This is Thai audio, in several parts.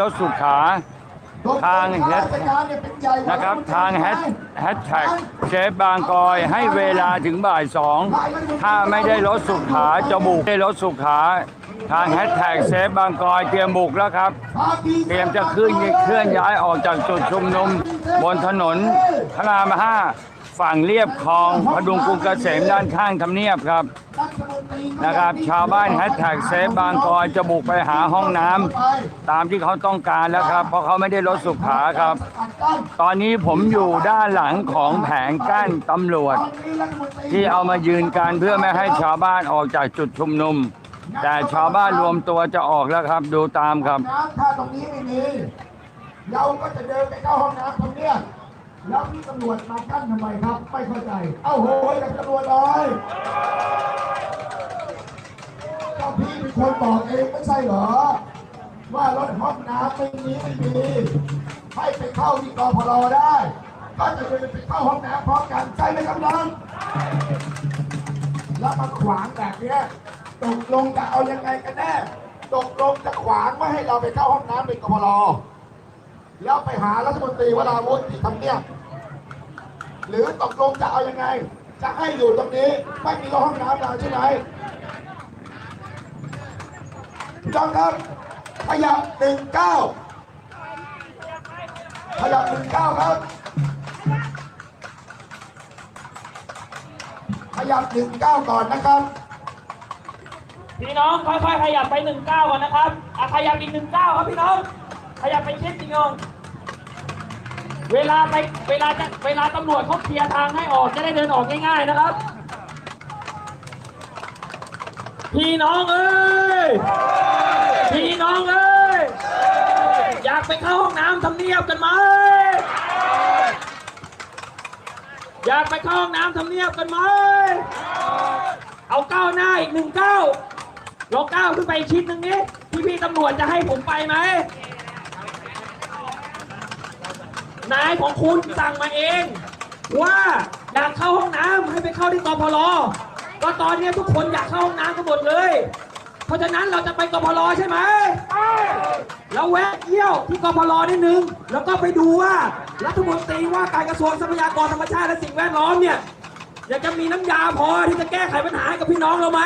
รถสุขาทางเฮ็ดนะครับทางแฮชแฮชแท็กเชฟบางกอยให้เวลาถึงบ่ายสองถ้าไม่ได้รถสุขาจะบุกได้รถสุขา ทางแฮชแท็กเชฟบางกอยเตรียมบุกแล้วครับ เตรียมจะขึ้นเคลื่อนย้ายออกจากจุดชุมนุม บนถนนพระรามห้าฝั่งเรียบคลองพดุงกรุงเกษมด้านข้างทำเนียบครับ นะครับ ชาวบ้านแฮชแท็กเซฟบางกอยจะบุกไปหาห้องน้ำตามที่เขาต้องการแล้วครับ เพราะเขาไม่ได้รถสุขาครับ ตอนนี้ผมอยู่ด้านหลังของแผงกั้นตำรวจ ที่เอามายืนการเพื่อไม่ให้ชาวบ้านออกจากจุดชุมนุม แต่ชาวบ้านรวมตัวจะออกแล้วครับ ดูตามครับ น้ำถ้าตรงนี้ไม่มีเราก็จะเดินไปเข้าห้องน้ำตรงเนี้ยแล้วพี่ตำรวจมากั้นทำไมครับ ไม่เข้าใจ เอ้าโหยกับตำรวจเลย คนบอกเองไม่ใช่เหรอ ว่ารถห้องน้ำไม่มีไม่มีให้ไปเข้าที่กพลได้ ก็จะเดินไปเข้าห้องน้ำพร้อมกันใช่ไหมครับน้องแล้วมาขวางแบบเนี้ยตกลงจะเอายังไงกันแน่ตกลงจะขวางไม่ให้เราไปเข้าห้องน้ำเป็นกพลแล้วไปหารัฐมนตรีวราวุฒิที่ทำเนียบหรือตกลงจะเอายังไง จะให้อยู่ตรงนี้ไม่มีห้องน้ำเราใช่ไหม พี่น้องครับ ขยับหนึ่งเก้าขยับหนึ่งเก้าครับ ขยับหนึ่งเก้าก่อนนะครับ พี่น้องค่อยๆขยับไปหนึ่งเก้าก่อนนะครับอะขยับอีกหนึ่งเก้าครับพี่น้อง ขยับไปเชิดจริงองเวลาไปเวลาจะเวลาตำรวจเขาเคลียร์ทางให้ออกจะได้เดินออกง่ายๆนะครับ พี่น้องเอ้ย พี่น้องเอ้ย อยากไปเข้าห้องน้ำทำเนียบกันไหม อยากไปเข้าห้องน้ำทำเนียบกันไหม เอาก้าวหน้าอีกหนึ่งก้าวลองก้าวขึ้นไปชิ้นหนึ่งนี้พี่พี่ๆตำรวจจะให้ผมไปไหม นายของคุณสั่งมาเอง ว่าอยากเข้าห้องน้ำให้ไปเข้าที่กพล ก็ตอนนี้ทุกคนอยากเข้าห้องน้ำกันหมดเลย เพราะฉะนั้นเราจะไปกพลใช่ไหมแล้วแวะเที่ยวที่กพลนิดนึง แล้วก็ไปดูว่ารัฐมนตรีว่าการกระทรวงทรัพยากรธรรมชาติและสิ่งแวดล้อมเนี่ยอยากจะมีน้ำยาพอที่จะแก้ไขปัญหาให้กับพี่น้องเราไหม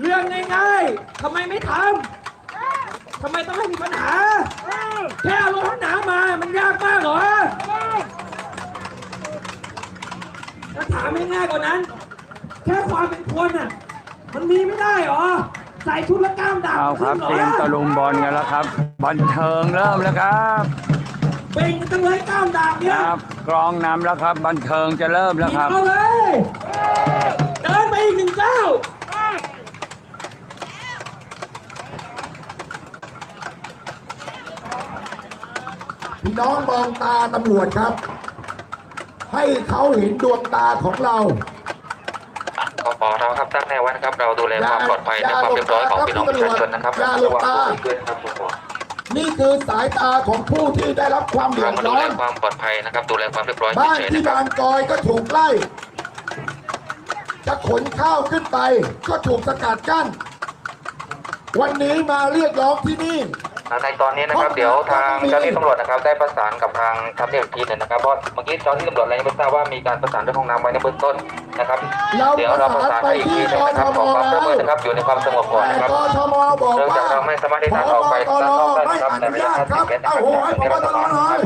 เรื่องง่ายๆทำไมไม่ทำทำไมต้องให้มีปัญหา แค่เอารถห้องน้ำมา มันยากมากเหรอ จะถามให้ง่ายกว่านั้น แค่ความเป็นคนอะ มันมีไม่ได้เหรอ ใส่ชุดและกล้ามดำเอาครับขึ้นเตรียมหอตะลุมบอลกันแล้วครับ บันเทิงเริ่มแล้วครับเบ่งจังเลยกล้ามดำเนี่ยครับกรองน้ำแล้วครับ บันเทิงจะเริ่มแล้วครับเอาเลยเดินไปอีกหนึ่งก้าวพี่น้องมองตาตำรวจครับ ให้เขาเห็นดวงตาของเราก็ขอเราครับตั้งแนวไว้นะครับ เราดูแลความปลอดภัยและความเรียบร้อยของพี่น้องประชาชนนะครับอย่าหลระบวังตาผู้อื่นด้วยนะครับผมนี่คือสายตาของผู้ที่ได้รับความเดือเราดมาดูร้อแลนความปลอดภัยนะครับ ดูแลความเรียบร้อยบ้านเฉยๆที่นะครับบางกอยก็ถูกไล่จะขนข้าวขึ้นไป ก็ถูกสกัดกั้น วันนี้มาเรียกร้องที่นี่ ในตอนนี้นะครับเดี๋ยวทางเจ้าหน้าที่ตำรวจนะครับ ได้ประสานกับทางทำเนียบอีกทีหนึงนะครับเพราะเมื่อกี้เจ้าหน้าที่ตำรวจเรายังไม่ทราบว่ามีการประสานเรื่องห้องน้ำไว้ในเบื้องต้นนะครับเราเดี๋ยวเราประสานให้อีกทีหนึงนะครับขอความร่วมมือนะครับอยู่ในความสงบก่อนแต่นะครับกชมบอกเนื่องว่าจากเราไม่สามารถที่จะออกไปพบด้านนอกได้ไม่นะครับอในนุระยะญาต50ครับเมตรนะคเอารับโหให้พบตรหน่อย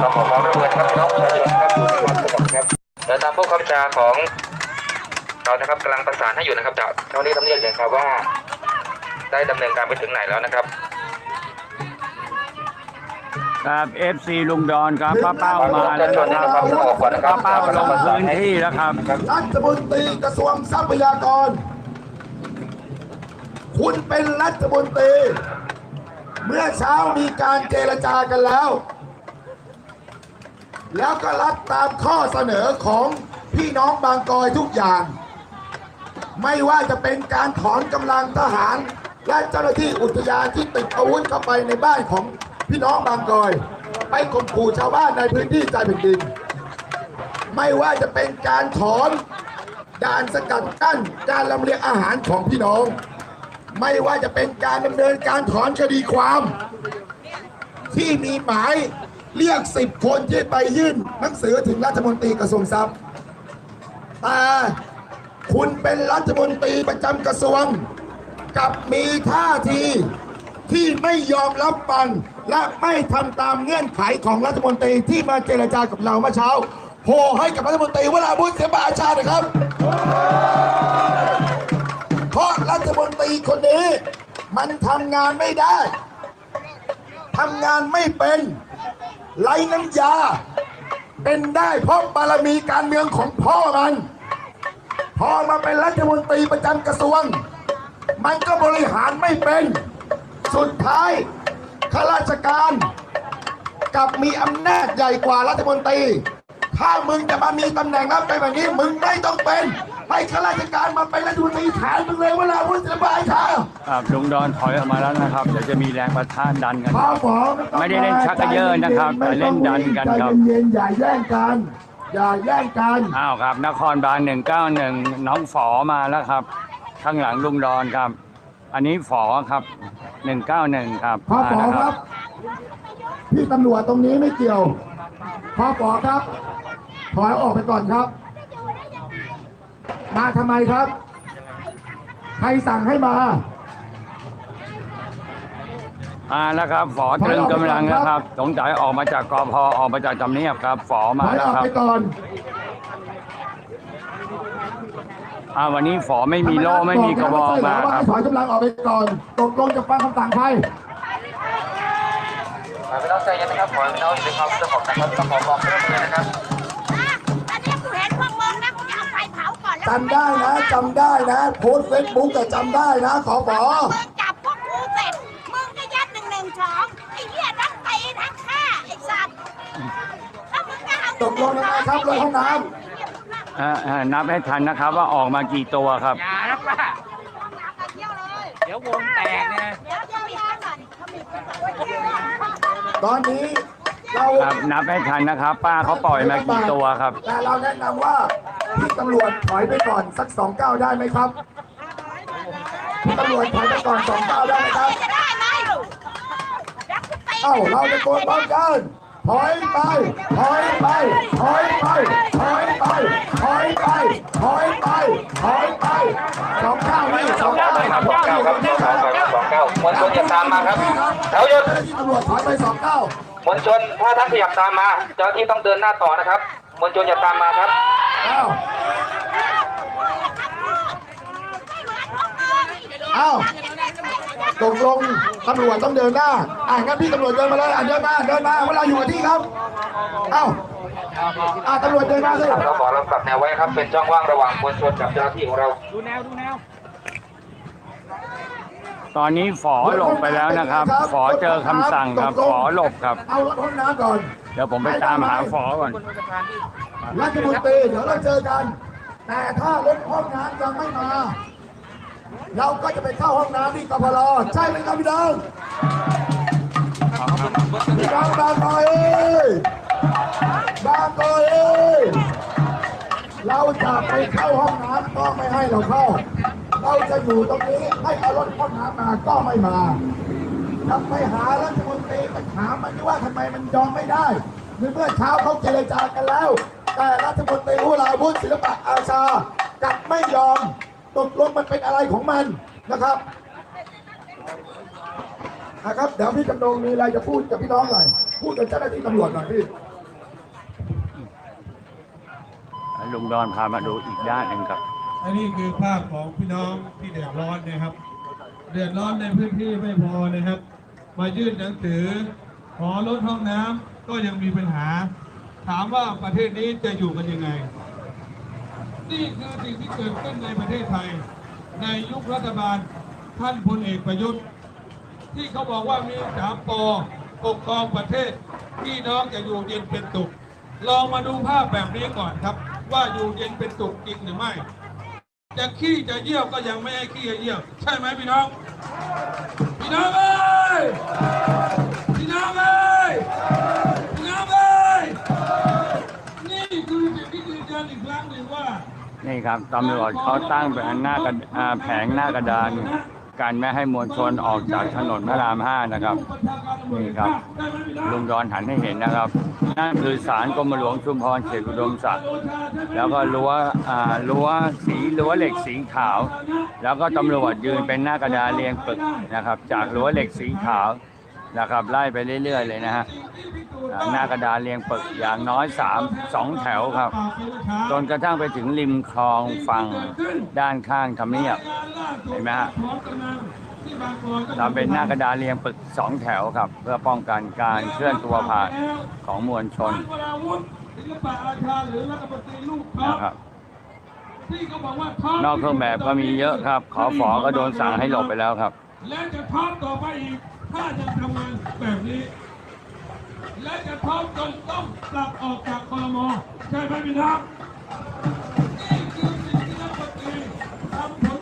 เราขอความร่วมมือนะครับพี่น้องประชาชนนะครับอยู่ในความสงบครับเดี๋ยวตามผู้ขับชาของเรานะครับกำลังประสานให้อยู่นะครับจากเจ้าหน้าที่ตำรวจอย่างครับว่า ได้ดำเนินการไปถึงไหนแล้วนะครับ ครับ FC ลุงดอนครับป้าเป้ามาแล้วนะครับป้าเป้าลงพื้นที่แล้วครับ รัฐมนตรีกระทรวงทรัพยากร คุณเป็นรัฐมนตรี เมื่อเช้ามีการเจรจากันแล้ว แล้วก็รับตามข้อเสนอของพี่น้องบางกอยทุกอย่าง ไม่ว่าจะเป็นการถอนกำลังทหาร และเจ้าหน้าที่อุทยานที่ติดอาวุธเข้าไปในบ้านของ พี่น้องบางกอยไปข่มขู่ชาวบ้านในพื้นที่ใจแผ่นดิน ไม่ว่าจะเป็นการถอนด่านสกัดกั้นการลำเลียงอาหารของพี่น้อง ไม่ว่าจะเป็นการดำเนินการถอนคดีความ ที่มีหมายเรียกสิบคนที่ไปยื่นหนังสือถึงรัฐมนตรีกระทรวงทรัพย์แต่คุณเป็นรัฐมนตรีประจำกระทรวง กับมีท่าที ที่ไม่ยอมรับฟัง และไม่ทำตามเงื่อนไขของรัฐมนตรีที่มาเจรจากับเราเมื่อเช้าโหให้กับรัฐมนตรีวราวุฒิเสมาอาชานะครับ เพราะรัฐมนตรีคนนี้ มันทำงานไม่ได้ทำงานไม่เป็นไรน้ำยา เป็นได้เพราะบารมีการเมืองของพ่อมันพอมาเป็นรัฐมนตรีประจำกระทรวง มันก็บริหารไม่เป็น สุดท้ายข้าราชการกลับมีอำนาจใหญ่กว่ารัฐมนตรี ถ้ามึงจะมามีตำแหน่งรับไปแบบนี้ มึงไม่ต้องเป็น ให้ข้าราชการมาเป็นรัฐมนตรีแทนมึงเลยเวลาพูดสบายค่ะครับลุงดอนถอยออกมาแล้วนะครับ เดี๋ยวจะมีแรงประทานดันกันพ่อหมอไม่ได้เล่นชักกระเยอะนะครับแต่เล่นดันกันครับ ใจเย็นๆอย่าแย่งกัน อย่าแย่งกัน อ้าวครับ นครบาล191 น้องฝอมาแล้วครับ ข้างหลังลุงดอนครับ อันนี้ฝอครับ191ครับพ่อปอมาแล้วครับ พี่ตำรวจตรงนี้ไม่เกี่ยวพ่อปอครับ ถอยออกไปก่อนครับ มาทำไมครับ ใครสั่งให้มามาแล้วครับฝอตรึงกำลังนะครับ สงสัยออกมาจากกพออกมาจากจำเนียบครับฝอถมาอยแล้อวอกครับ ไปก่อน อ่าวันนี้ฝอไม่มีโล่ไม่มีกระบอกมาว่าครัให้บถอยกำลังออกไปก่อนตกลงจะฟังคำสั่งใครขอให้พี่น้องใจเย็นนะครับขอให้พี่น้องอยู่ในความสงบนะครับต้องขอความร่วมมือนะครับตอนนี้กูเห็นพวกมึงนะกูจะเอาไฟเผาก่อนแล้วจำได้นะจำได้นะ โพสเฟซบุ๊กแต่จำได้นะ ขอปอมึงจับพวกกูเสร็จมึงก็ยัดหนึ่งหนึ่งสองไอ้เหี้ยทั้งตีทั้งฆ่าไอ้สัตว์ถ้ามึงจะเอาตกลงยังไงครับเลยห้องน้ อ่าอ่านับให้ทันนะครับว่าออกมากี่ตัวครับ อย่านะป้าเที่ยวเลยเดี๋ยววงแตกนะเดี๋ยวเดี๋ยวอย่าก่อนเขามีคนบอกว่าเที่ยวำตอนนี้เราครับนับให้ทันนะครับ ป้าเขาปล่อยมากี่ตัวครับ แต่เราแนะนำว่าพี่ตำรวจถอยไปก่อนสักสองเก้าได้ไหมครับพี่ตำรวจถอยไปก่อนสองเก้าได้ไหมครับจะได้ไหมเดี๋ยวกูตีเอ้าเราจะโกนพร้อมกัน ถอยไป ถอยไป ถอยไป ถอยไป ถอยไป ถอยไป ถอยไปสองเก้านี่สองเก้าครับสองเก้าครับสองเก้าสองเก้ามวลชนอย่าตามมาครับแถวหยุดตำรวจถอยไปสองเก้ามวลชนถ้าท่านขยับตามมา เจ้าหน้าที่ต้องเดินหน้าต่อนะครับมวลชนอย่าตามมาครับเอ้าเอ้า ตกลงตำรวจต้องเดินหน้า อะงั้นพี่ตำรวจเดินมาเลยอะเดินมาเดินมาเวลาอยู่กับที่ครับเอ้าอะตำรวจเดินมาสิเราขอเราปรับแนวไว้ครับ เป็นช่องว่างระหว่างมวลชนกับเจ้าหน้าที่ของเรา ดูแนวดูแนว ตอนนี้ฝอหลบไปแล้วนะครับ ฝอเจอคำสั่งครับ ฝอหลบครับ เอารถห้องน้ำก่อน เดี๋ยวผมไปตามหาฝอก่อน รัฐมนตรีเดี๋ยวเราเจอกัน แต่ถ้ารถห้องน้ำยังไม่มา เราก็จะไปเข้าห้องน้ำที่กพลใช่ไหมครับพี่น้องพี่น้องบางกอยเอ้ยบางกอยเอ้ยเราจะไปเข้าห้องน้ำก็ไม่ให้เราเข้า เราจะอยู่ตรงนี้ให้เอารถห้องน้ำมาก็ไม่มาทำไปหารัฐมนตรีไปถามมันว่าทำไมมันยอมไม่ได้เมื่อเช้าเขาเจรจากันแล้ว แต่รัฐมนตรีวราวุฒิศิลปะอาชากลับไม่ยอม ตกลงมันเป็นอะไรของมันนะครับนะครับเดี๋ยวพี่จำนงมีอะไรจะพูดกับพี่น้องหน่อยพูดกับเจ้าหน้าที่ตำรวจหน่อยพี่ลุงดอนพามาดูอีกด้านหนึ่งครับ อันนี้คือภาพของพี่น้องที่เดือดร้อนนะครับ เดือดร้อนในพื้นที่ไม่พอนะครับ มายื่นหนังสือ ขอลดห้องน้ำก็ยังมีปัญหา ถามว่าประเทศนี้จะอยู่กันยังไง นี่คือสิ่งที่เกิดขึ้นในประเทศไทย ในยุครัฐบาลท่านพลเอกประยุทธ์ ที่เขาบอกว่ามีสามปอปกครองประเทศพี่น้องจะอยู่เย็นเป็นสุขลองมาดูภาพแบบนี้ก่อนครับ ว่าอยู่เย็นเป็นสุขจริงหรือไม่ จะขี้จะเยี่ยวก็ยังไม่ให้ขี้จะเยี่ยว ใช่ไหมพี่น้อง พี่น้องเอ้ย นี่ครับตำรวจเขาตั้งเป็นหน้ากระแผงหน้ากระดานกันไม่ให้มวลชนออกจากถนนพระรามห้านะครับนี่ครับลุงดอนหันให้เห็นนะครับ นั่นคือศาลกรมหลวงชุมพรเขตอุดมศักดิ์แล้วก็รั้วอ่ารั้วสีรั้วเหล็กสีขาว แล้วก็ตำรวจยืนเป็นหน้ากระดานเรียงปึกนะครับ จากรั้วเหล็กสีขาวนะครับไล่ไปเรื่อยๆเลยนะฮะ หน้ากระดานเรียงปึกอย่างน้อยสามสองแถวครับ จนกระทั่งไปถึงริมคลองฝั่งด้านข้างทำเนียบเห็นไหมฮะทำเป็นหน้ากระดานเรียงปึกสองแถวครับ เพื่อป้องกันการเคลื่อนตัวผ่านของมวลชนวราวุธศิลปะอาชาหรือรัฐมนตรีลูกท็อปนะครับที่เขาบอกว่าท็อปนอกเครื่องแบบก็มีเยอะครับ ขอฝอก็โดนสั่งให้หลบไปแล้วครับ และจะท็อปต่อไปอีกถ้าจะทำงานแบบนี้ และจะพร้อมจนต้องกลับออกจากคอรมอใช่ไหมพี่น้อง